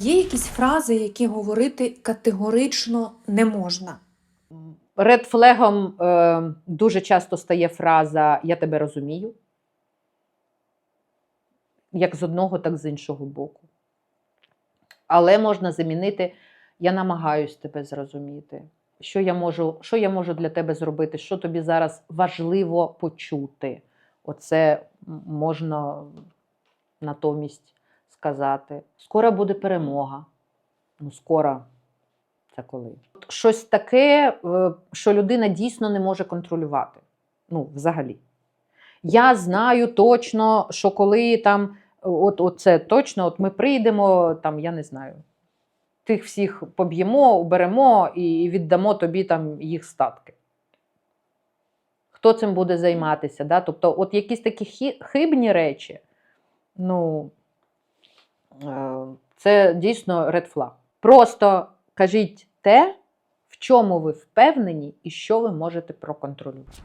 Є якісь фрази, які говорити категорично не можна. Редфлегом е, дуже часто стає фраза Я тебе розумію. Як з одного, так з іншого боку. Але можна замінити Я намагаюсь тебе зрозуміти. Що я можу, що я можу для тебе зробити? Що тобі зараз важливо почути? Оце можна натомість сказати. Скоро буде перемога. Ну, скоро це коли? Щось таке, е, що людина дійсно не може контролювати. Ну, взагалі. Я знаю точно, що коли там, от, от це точно, от ми прийдемо, там, я не знаю, тих всіх поб'ємо, уберемо і віддамо тобі там їх статки. Хто цим буде займатися? Да? Тобто, от якісь такі хибні речі, ну, це дійсно flag. Просто кажіть те, в чому ви впевнені і що ви можете проконтролювати.